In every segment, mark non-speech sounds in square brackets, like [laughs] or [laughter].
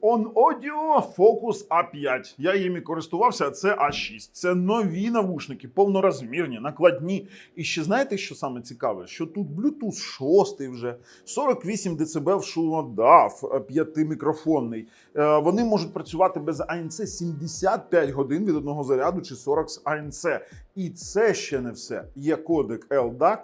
On Audio Focus A5. Я їми користувався, а це А6. Це нові навушники, повнорозмірні, накладні. І ще знаєте, що саме цікаве? Що тут Bluetooth 6 вже, 48 дБ шумодав, п'ятимікрофонний. Е, Вони можуть працювати без ANC 75 годин від одного заряду чи 40 з ANC. І це ще не все. Є кодек LDAC,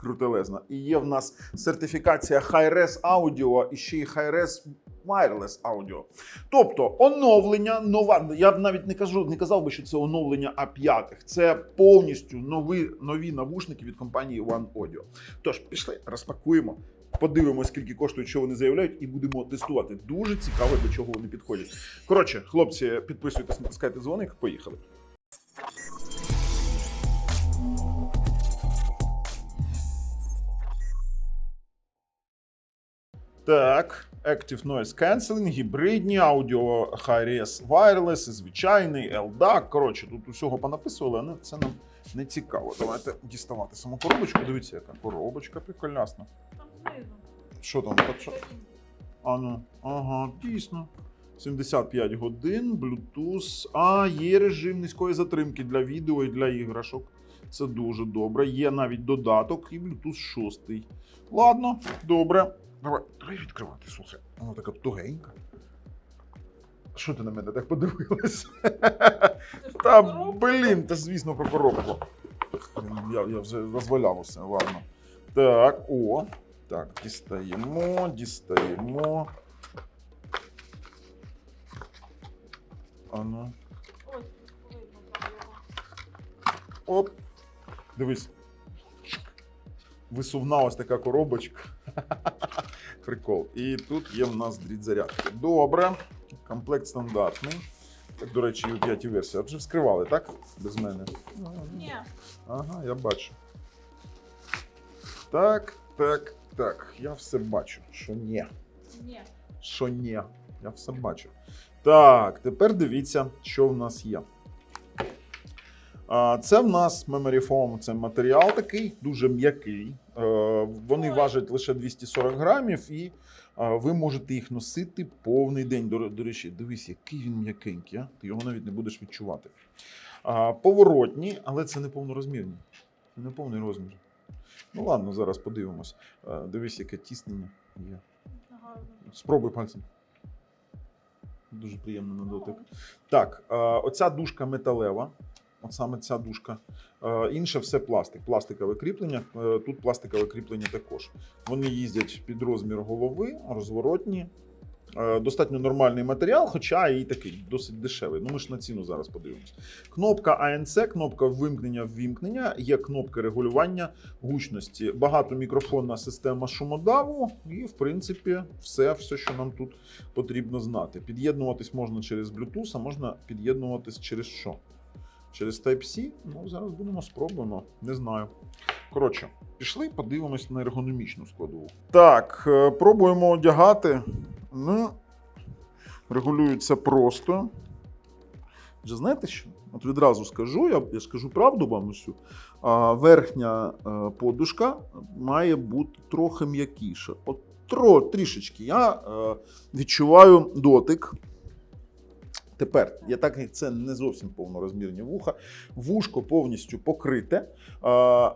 крутелезна. І є в нас сертифікація Hi-Res Audio і ще й Hi-Res Wireless Audio. Тобто оновлення нова. Я б навіть не кажу, не казав би, що це оновлення А5. Це повністю нові, нові навушники від компанії One Audio. Тож, пішли, розпакуємо. Подивимося, скільки коштують, що вони заявляють, і будемо тестувати. Дуже цікаво, до чого вони підходять. Коротше, хлопці, підписуйтесь, натискайте дзвоник. Поїхали. Так, Active Noise Cancelling, гібридні, аудіо Hi-Res Wireless, звичайний, LDAC. Коротше, тут усього понаписували, але це нам не цікаво. Давайте діставати саму коробочку. Дивіться, яка коробочка прикольнясна. Там знизу. Що там? А ну, ага, дійсно. 75 годин, Bluetooth. А, є режим низької затримки для відео і для іграшок. Це дуже добре. Є навіть додаток і Bluetooth 6. Ладно, добре. Давай, давай відкривати, слухай. Вона така тугенька. Що ти на мене так подивилась? Та блін, та звісно про коробку. Я, я вже розвалявся, ладно. Так, о. Так, дістаємо, дістаємо. Ану. Оп. Дивись. Висувна ось така коробочка. [laughs] Прикол. І тут є в нас дріт зарядки. Добре. Комплект стандартний. Так, до речі, у п'ятій версії. А вже вскривали, так? Без мене. Ні, Ага, я бачу. Так, так, так. Я все бачу. Що ні. ні. Що ні. Я все бачу. Так, тепер дивіться, що в нас є. Це в нас Memory Foam, це матеріал такий, дуже м'який. Е, Вони важать лише 240 грамів, і е, ви можете їх носити повний день. До, речі, дивись, який він м'якенький, а? ти його навіть не будеш відчувати. Поворотні, але це не повнорозмірні. Це не повний розмір. Ну ладно, зараз подивимось. Е, Дивись, яке тіснення є. Спробуй пальцем. Дуже приємно на дотик. Так, оця дужка металева. От саме ця дужка. Е, Інше все пластик. Пластикове кріплення. Е, Тут пластикове кріплення також. Вони їздять під розмір голови, розворотні. Е, Достатньо нормальний матеріал, хоча і такий досить дешевий. Ну ми ж на ціну зараз подивимось. Кнопка ANC, кнопка вимкнення ввімкнення, є кнопка регулювання гучності, багатомікрофонна система шумодаву, і, в принципі, все, все, що нам тут потрібно знати. Під'єднуватись можна через Bluetooth, а можна під'єднуватись через що? Через Type-C? Ну, зараз будемо спробуємо. Не знаю. Коротше, пішли, подивимось на ергономічну складову. Так, е, пробуємо одягати. Ну, регулюється просто. Вже знаєте що? От відразу скажу, я, я скажу правду вам усю. А, верхня е, подушка має бути трохи м'якіша. От тро, трішечки. Я е, відчуваю дотик. Тепер, я так як це не зовсім повнорозмірні вуха, вушко повністю покрите.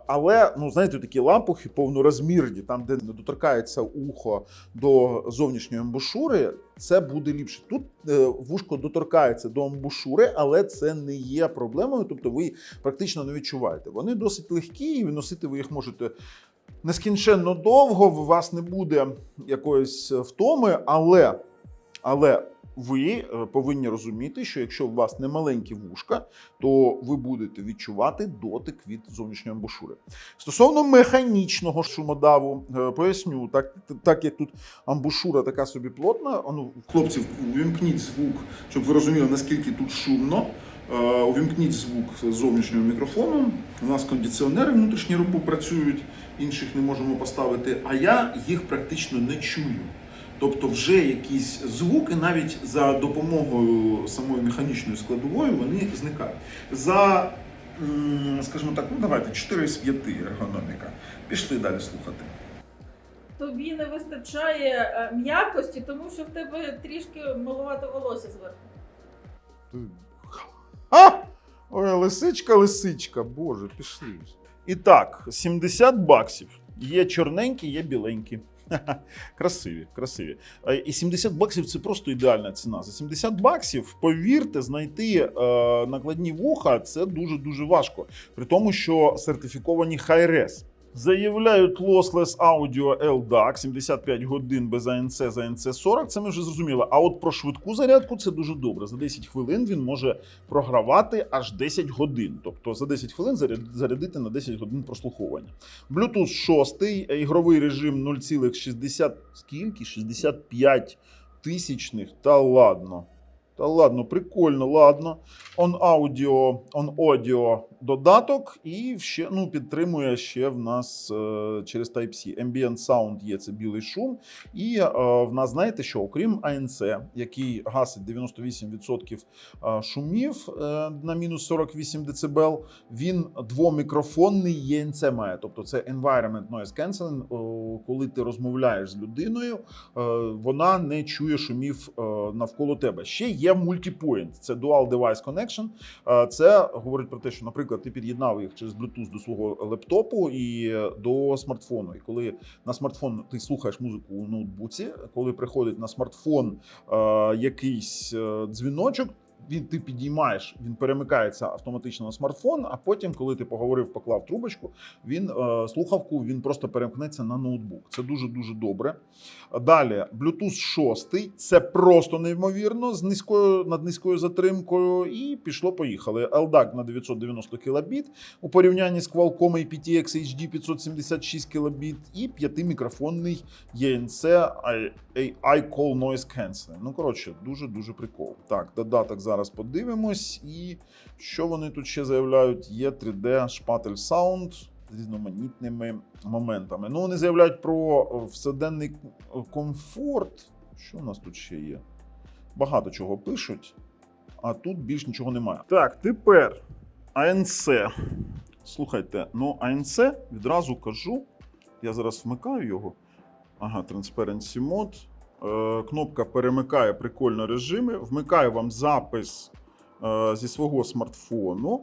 Але, ну, знаєте, такі лампухи повнорозмірні, там, де не доторкається ухо до зовнішньої амбушури, це буде ліпше. Тут е, вушко доторкається до амбушури, але це не є проблемою, тобто ви практично не відчуваєте. Вони досить легкі, і носити ви їх можете нескінченно довго, у вас не буде якоїсь втоми, але, але ви е, повинні розуміти, що якщо у вас не маленькі вушка, то ви будете відчувати дотик від зовнішньої амбушури. Стосовно механічного шумодаву, е, поясню, так, так як тут амбушура така собі плотна, ну, хлопці, увімкніть звук, щоб ви розуміли, наскільки тут шумно. Е, Увімкніть звук зовнішнього мікрофону. У нас кондиціонери внутрішні робу працюють, інших не можемо поставити, а я їх практично не чую. Тобто, вже якісь звуки, навіть за допомогою самої механічної складової, вони зникають. За, скажімо так, ну давайте 4 з 5 ергономіка. Пішли далі слухати. тобі не вистачає е, м'якості, тому що в тебе трішки малувато волосся зверху. А! Ой, лисичка, лисичка, боже, пішли. І так, 70 баксів. Є чорненькі, є біленькі. [laughs] Красиві, красиві. І 70 баксів це просто ідеальна ціна. За 70 баксів, повірте, знайти е, накладні вуха це дуже-дуже важко. При тому, що сертифіковані Hi-Res. Заявляють Lossless Audio LDAC 75 годин без ANC за ANC 40. Це ми вже зрозуміли. А от про швидку зарядку це дуже добре. За 10 хвилин він може програвати аж 10 годин. Тобто за 10 хвилин зарядити на 10 годин прослуховування. Bluetooth 6, ігровий режим 0,60 скільки? 65 тисячних. Та ладно. Та ладно, прикольно, ладно. On Audio, On Audio додаток і ще ну, підтримує ще в нас е, через Type-C. Ambient Sound є це білий шум. І е, в нас знаєте що, окрім ANC, який гасить 98% е, шумів е, на мінус 48 дБ, він двомікрофонний ENC має. Тобто це Environment Noise Cancelling. О, Коли ти розмовляєш з людиною, е, вона не чує шумів е, навколо тебе. Ще є multipoint, це Dual Device Connection. Е, Це говорить про те, що, наприклад, ти під'єднав їх через Bluetooth до свого лептопу і е, до смартфону. І коли на смартфон ти слухаєш музику у ноутбуці, коли приходить на смартфон е, якийсь е, дзвіночок. Він ти підіймаєш, він перемикається автоматично на смартфон. А потім, коли ти поговорив, поклав трубочку, він е, слухавку він просто перемкнеться на ноутбук. Це дуже дуже добре. Далі, Bluetooth 6, це просто неймовірно з низькою над низькою затримкою. І пішло, поїхали. LDAC на 990 кБіт у порівнянні з Qualcomm і PTX HD 576 кБіт і п'ятимікрофонний ENC AI Call Noise Cancelling. Ну, коротше, дуже дуже прикол. Так, додаток зараз подивимось. І що вони тут ще заявляють? Є 3D шпатель Sound з різноманітними моментами. Ну, вони заявляють про вседенний комфорт. Що у нас тут ще є? Багато чого пишуть, а тут більш нічого немає. Так, тепер ANC. Слухайте, ну ANC відразу кажу. Я зараз вмикаю його. Ага, Transparency Mode. Е, кнопка перемикає прикольно режими. Вмикаю вам запис е, зі свого смартфону.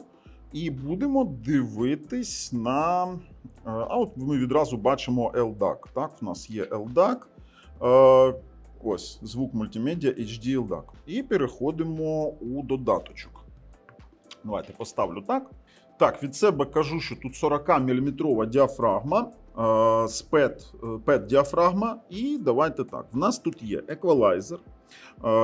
І будемо дивитись на. е, А от ми відразу бачимо LDAC. Так, в нас є LDAC. Ось звук мультимедіа HD LDAC. І переходимо у додаточок. Давайте поставлю так. Так, від себе кажу, що тут 40 мм діафрагма, з PET, е, PET діафрагма. І давайте так. В нас тут є еквалайзер, е,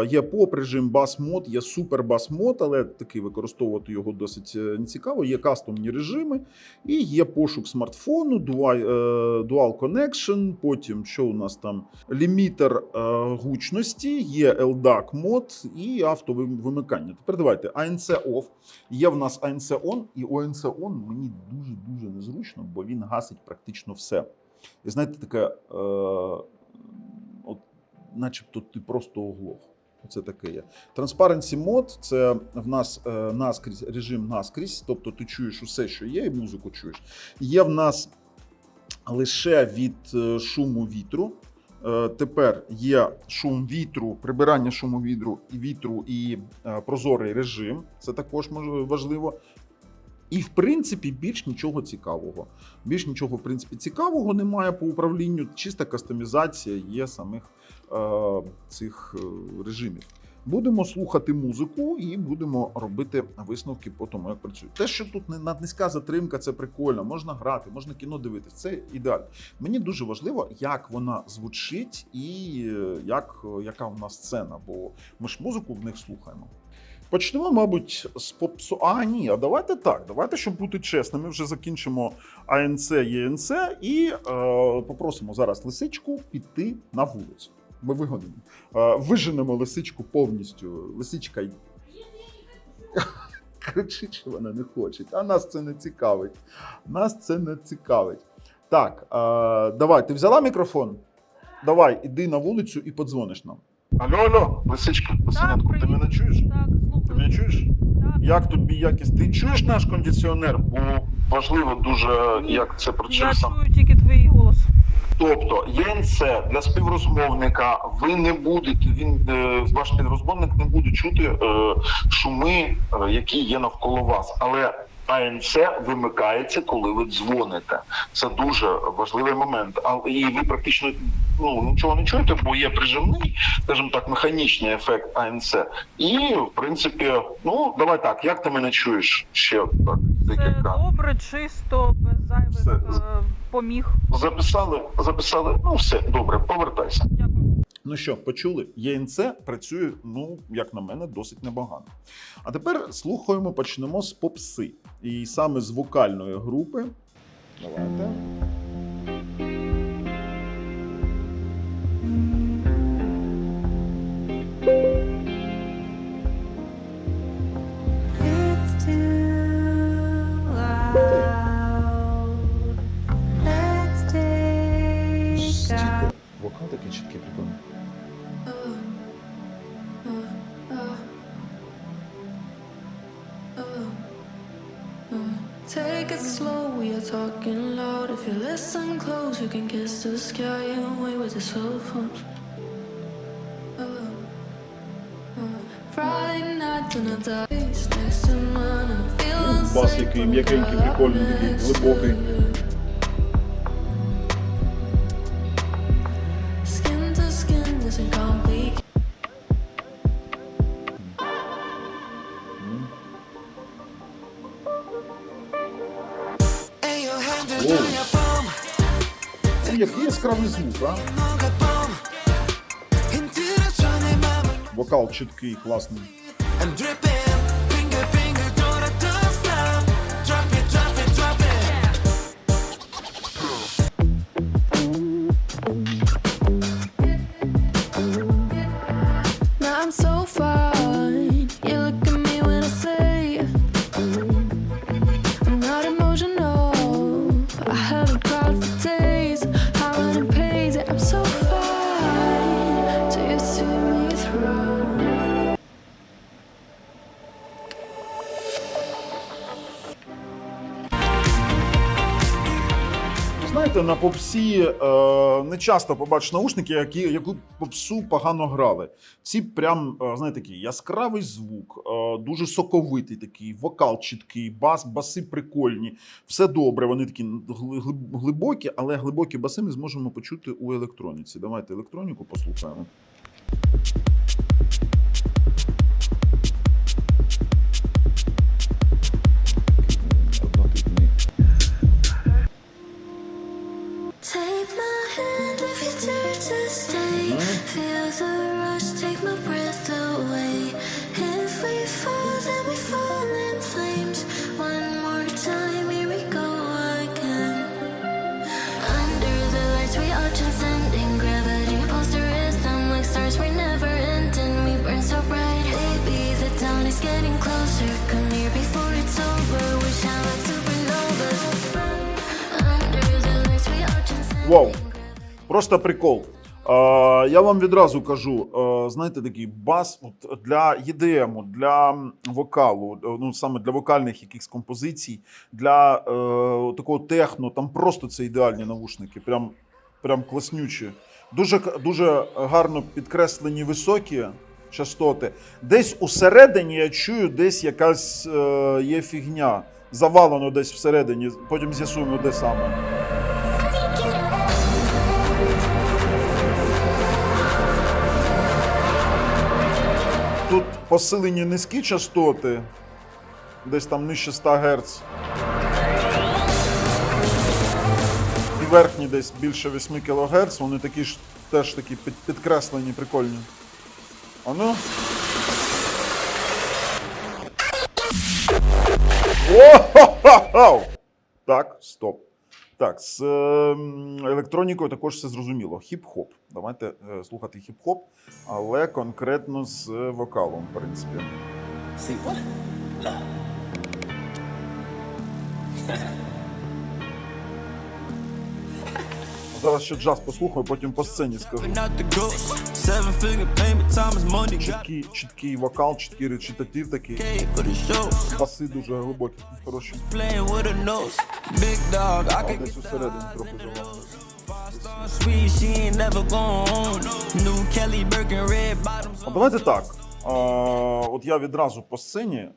є поп режим бас мод, є супер бас мод, але таки використовувати його досить е, нецікаво. Є кастомні режими, і є пошук смартфону, Dual, е, Connection, потім що у нас там лімітер е, гучності, є LDAC мод і автовимикання. Тепер давайте ANC off. Є в нас ANC on, і ANC on мені дуже дуже незручно, бо він гасить практично все. І знаєте, таке, е, начебто ти просто оглох. Це таке є. Transparency Mode – це в нас е, наскрізь режим наскрізь, тобто ти чуєш усе, що є, і музику чуєш. Є в нас лише від е, шуму вітру. Е, Тепер є шум вітру, прибирання шуму вітру і вітру і е, прозорий режим. Це також важливо. І в принципі більш нічого цікавого. Більш нічого, в принципі, цікавого немає по управлінню. Чиста кастомізація є самих цих е, режимів. Будемо слухати музику і будемо робити висновки по тому, як працює. Те, що тут не наднизька затримка, це прикольно. Можна грати, можна кіно дивитися. Це ідеально. Мені дуже важливо, як вона звучить і е, як, яка в нас сцена, бо ми ж музику в них слухаємо. Почнемо, мабуть, з попсу. А, ні, а давайте так. Давайте, щоб бути чесними, вже закінчимо АНЦ, ЄНЦ і е, попросимо зараз лисичку піти на вулицю. Ми вигодимо. Е, виженемо лисичку повністю. Лисичка. й- [laughs] Кричить, що вона не хоче. А нас це не цікавить. Нас це не цікавить. Так, е, давай, ти взяла мікрофон? Давай, іди на вулицю і подзвониш нам. Алло, алло, лисичка, лисенятку, ти мене чуєш? Так, Ти мене чуєш? Так. Як тобі якість? Ти чуєш наш кондиціонер? Бо важливо дуже, як це Я працює сам. чую тільки твій голос. Тобто ЄНЦ для співрозмовника ви не будете, він е, ваш співрозмовник не буде чути е, шуми, е, які є навколо вас. Але АНЦ вимикається, коли ви дзвоните. Це дуже важливий момент. Але і ви практично ну нічого не чуєте, бо є прижимний, скажімо так, механічний ефект АНЦ. І в принципі, ну давай так, як ти мене чуєш? Ще так Це декілька. добре, чисто, без зайвих Все. е, поміг. Записали, записали. Ну все добре, повертайся. Дякую. Ну що, почули? ЄНЦ працює, ну, як на мене, досить непогано. А тепер слухаємо, почнемо з попси. І саме з вокальної групи. Давайте. you can kiss the sky away with the cell phones. Uh, uh, Friday night on a dice next to mine, and I'm feeling бас sick який when м'якенький, I прикольний, Який яскравий звук, а? Вокал чіткий, класний. Знаєте, на попсі е, не часто побачиш наушники, які яку попсу погано грали. Ці прям, е, знаєте, такий яскравий звук, е, дуже соковитий такий, вокал чіткий, бас, баси прикольні. Все добре, вони такі гли- гли- глибокі, але глибокі баси ми зможемо почути у електроніці. Давайте електроніку послухаємо. Вау. Просто прикол. Я вам відразу кажу: знаєте, такий бас для EDM, для вокалу, е, ну саме для вокальних якихось композицій, для е, такого техно, там просто це ідеальні навушники. Прям, прям класнючі. Дуже, дуже гарно підкреслені високі частоти. Десь усередині я чую, десь якась е, є фігня. Завалено десь всередині. Потім з'ясуємо, де саме. Посилені низькі частоти, десь там нижче 100 Гц. І верхні десь більше 8 кГц, вони такі ж теж такі підкреслені, прикольні. А ну. О-хо-хо-хо! Так, стоп. Так, з ем, електронікою також все зрозуміло. Хіп-хоп. Давайте е, слухати хіп-хоп, але конкретно з вокалом, в принципі. No. Зараз ще джаз послухаю, потім по сцені скажу. Чіткий, чіткий вокал, чіткий речитатив такий. the дуже глибокі, хороші. А десь усередині трохи давайте так. А, от я відразу по сцені, е,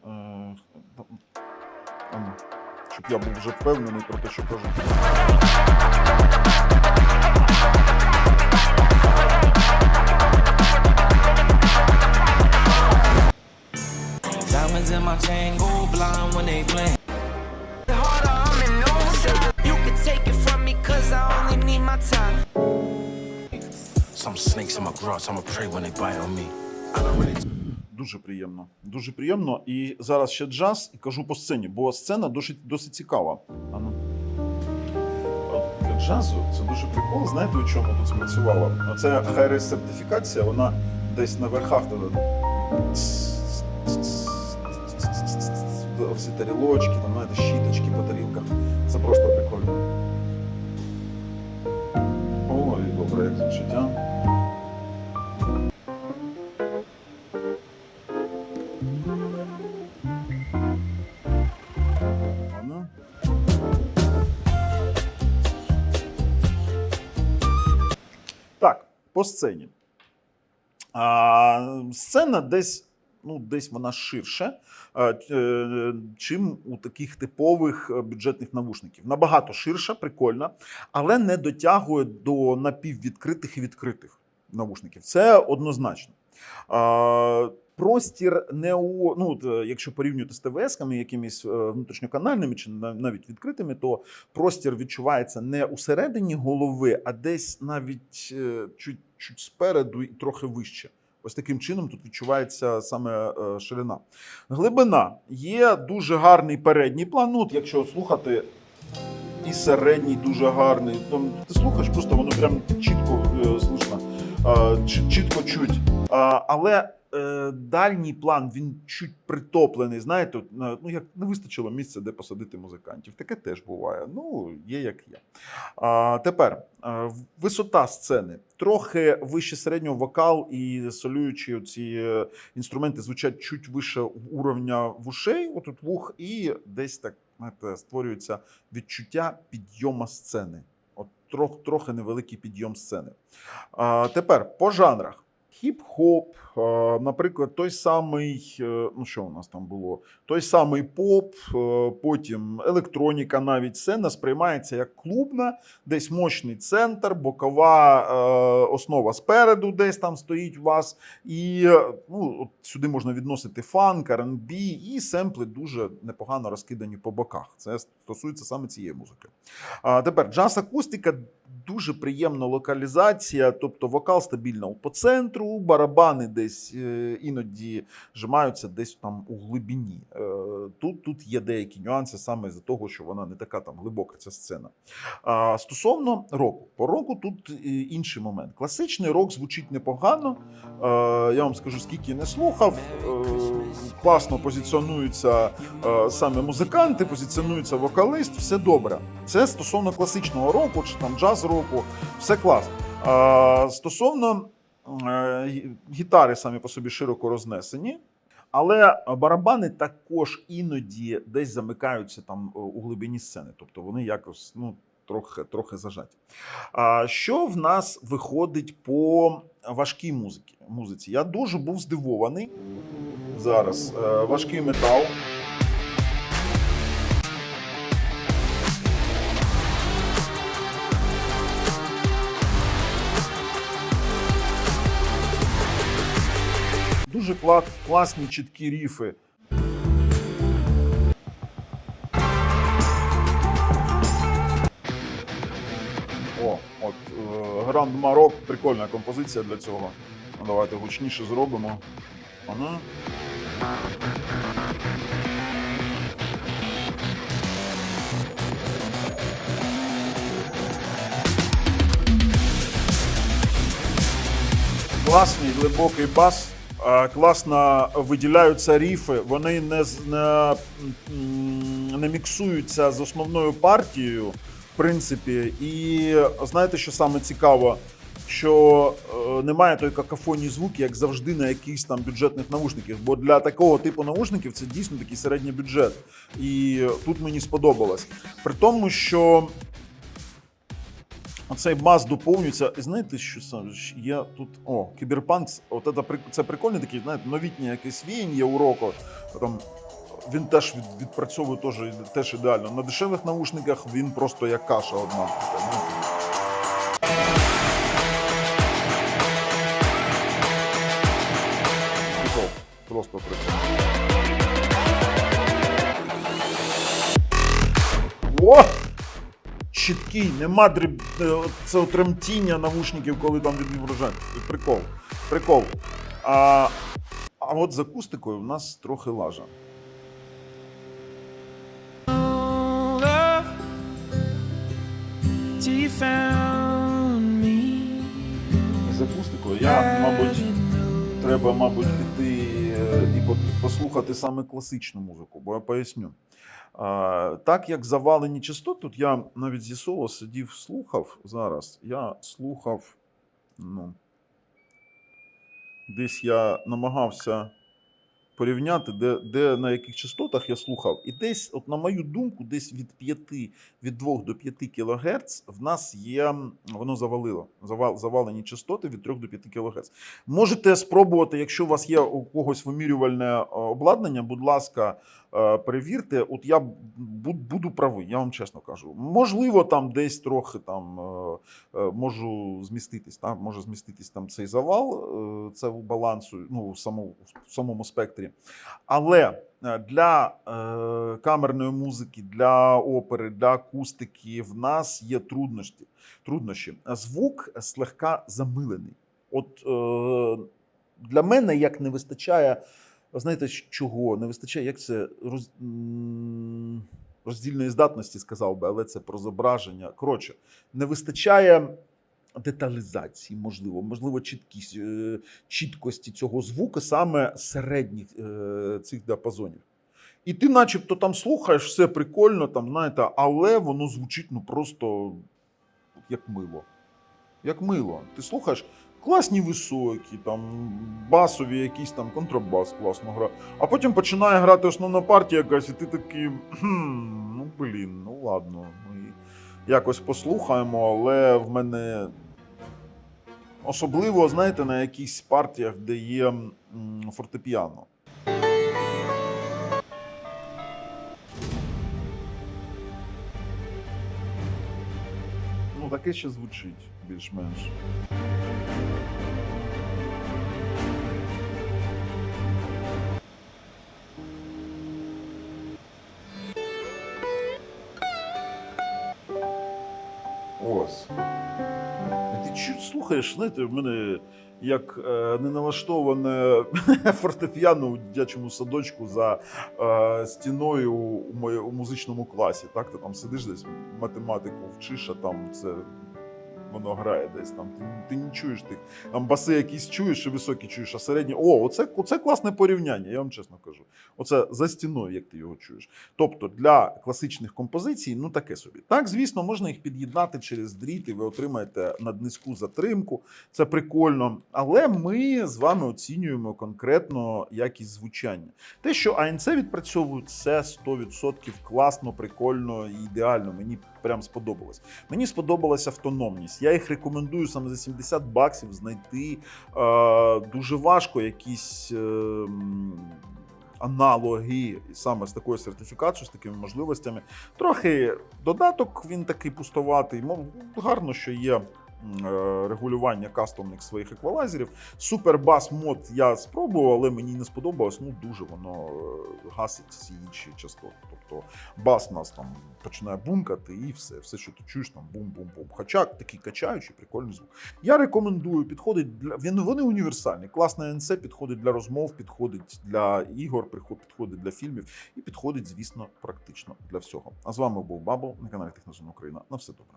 щоб я був вже впевнений про те, що кажу. In my chain, go blind when they blink. You can take it from me, cause I only need my time. Some snakes in my garage, I'ma pray when they bite on me. Дуже приємно. Дуже приємно. І зараз ще джаз, і кажу по сцені, бо сцена досить, досить цікава. А ну. Для джазу це дуже прикол. Знаєте, у чому тут спрацювало? Оце хайрес сертифікація, вона десь на верхах. Всі тарілочки, там, знаєте, щіточки по тарілках. Це просто прикольно. Ой, добре, як звучить? Так, по сцені. А, сцена десь, ну, десь вона ширше, е, чим у таких типових е, бюджетних навушників. Набагато ширша, прикольна, але не дотягує до напіввідкритих і відкритих навушників. Це однозначно. Простір не у ну, е, якщо порівнювати з ТВС-ками, якимись внутрішньоканальними чи навіть відкритими, то простір відчувається не усередині голови, а десь навіть чуть, чуть спереду і трохи вище. Ось таким чином тут відчувається саме е, ширина. Глибина є дуже гарний передній план. Ну, от якщо слухати. І середній дуже гарний. Там ти слухаєш, просто воно прям чітко чітко чуть. Але е, дальній план він чуть притоплений. Знаєте, ну як не вистачило місця, де посадити музикантів. Таке теж буває. Ну, є як є. А, тепер е, висота сцени. Трохи вище середнього вокал і солюючі ці е, інструменти звучать чуть вище уровня вушей, отут вух, і десь так знаєте, створюється відчуття підйому сцени. Трохи невеликий підйом сцени. А, тепер по жанрах. Хіп-хоп, наприклад, той самий, е, ну що у нас там було? Той самий поп, е, потім електроніка, навіть сцена сприймається як клубна, десь мощний центр, бокова е, основа спереду, десь там стоїть у вас. І ну, от сюди можна відносити фанк, R&B, і семпли дуже непогано розкидані по боках. Це стосується саме цієї музики. А тепер джаз-акустика. Дуже приємна локалізація, тобто вокал стабільно по центру, барабани десь е, іноді жимаються десь там у глибині. Е, Тут, тут є деякі нюанси саме з-за того, що вона не така там глибока ця сцена. А, стосовно року, по року тут е, інший момент. Класичний рок звучить непогано. Я вам скажу, скільки не слухав. Класно позиціонуються е, саме музиканти, позиціонується вокалист, все добре. Це стосовно класичного року чи там джаз року, все клас. Е, Стосовно е, гітари самі по собі широко рознесені. Але барабани також іноді десь замикаються там е, у глибині сцени, тобто вони якось ну, трохи, трохи зажаті. А що в нас виходить по важкій музиці? музиці? Я дуже був здивований. Зараз е, важкий метал. Дуже кла- класні чіткі ріфи. Гранд Марок, прикольна композиція для цього. Ну, давайте гучніше зробимо. Ага. Класний глибокий бас. Класно виділяються ріфи, вони не, не, не міксуються з основною партією, принципі. І знаєте, що саме цікаво? що е, немає тої какофонії звуків, як завжди на якихось там бюджетних наушниках. Бо для такого типу наушників це дійсно такий середній бюджет. І тут мені сподобалось. При тому, що Оцей бас доповнюється. І знаєте, що сам ж є тут. О, кіберпанк. От це, це прикольний такий, знаєте, новітнє якесь віяння у року. Там він теж від, відпрацьовує теж, теж ідеально. На дешевих наушниках він просто як каша одна. Просто. О! чіткий, нема дріб... е, це тремтіння навушників, коли там відвражають. Прикол. Прикол. А, а от з акустикою в нас трохи лажа. З я, мабуть, треба, мабуть, піти е, і послухати саме класичну музику, бо я поясню. Так як завалені частоти, тут я навіть зі соло сидів, слухав зараз. Я слухав. Ну, десь я намагався порівняти, де, де на яких частотах я слухав. І десь, от на мою думку, десь від 5, від 2 до 5 кГц в нас є, воно завалило. Завал, завалені частоти від 3 до 5 кГц. Можете спробувати, якщо у вас є у когось вимірювальне е, обладнання, будь ласка, перевірте. От я буду правий, я вам чесно кажу. Можливо, там десь трохи там е, е, можу зміститись, там може зміститись там цей завал, е, це у балансу, ну в самому, в самому спектрі. Але е, для е, камерної музики, для опери, для акустики в нас є труднощі. труднощі. Звук слегка замилений. От е, для мене як не вистачає, знаєте, чого? Не вистачає, як це роз, роздільної здатності, сказав би, але це про зображення. Коротше, не вистачає деталізації, можливо, можливо, чіткість, е, чіткості цього звуку саме середніх е, цих діапазонів. І ти, начебто, там слухаєш, все прикольно, там, знаєте, але воно звучить ну просто як мило. Як мило. Ти слухаєш класні високі, там басові, якісь там контрабас класно грає. А потім починає грати основна партія якась, і ти такий, ну блін, ну ладно. Ми якось послухаємо, але в мене. Особливо, знаєте, на якихось партіях, де є фортепіано. Ну, таке ще звучить більш-менш. Ось. Ти чу- слухаєш, знаєте, в мене як е, неналаштоване [laughs] фортепіано у дитячому садочку за е, стіною у, у музичному класі. Так, ти там сидиш десь математику вчиш, а там це воно грає десь там. Ти, ти не чуєш тих. Там баси якісь чуєш, і високі чуєш, а середні. О, оце, оце класне порівняння, я вам чесно кажу. Оце за стіною, як ти його чуєш. Тобто для класичних композицій, ну таке собі. Так, звісно, можна їх під'єднати через дріт, і ви отримаєте наднизьку затримку. Це прикольно. Але ми з вами оцінюємо конкретно якість звучання. Те, що АНЦ відпрацьовують, це 100% класно, прикольно і ідеально. Мені прям сподобалось. Мені сподобалася автономність. Я їх рекомендую саме за 70 баксів знайти. Е, дуже важко якісь. Е, Аналоги саме з такою сертифікацією, з такими можливостями. Трохи додаток, він такий пустуватий. Гарно, що є регулювання кастомних своїх еквалайзерів. Супербас мод я спробував, але мені не сподобалось. Ну дуже воно е, гасить всі інші частоти. Тобто бас нас там починає бумкати і все. Все, що ти чуєш, там бум-бум-бум. Хоча такий качаючий, прикольний звук. Я рекомендую, підходить для він, вони універсальні. Класне НС підходить для розмов, підходить для ігор, підходить для фільмів і підходить, звісно, практично для всього. А з вами був Бабл на каналі Технозон Україна. На все добре.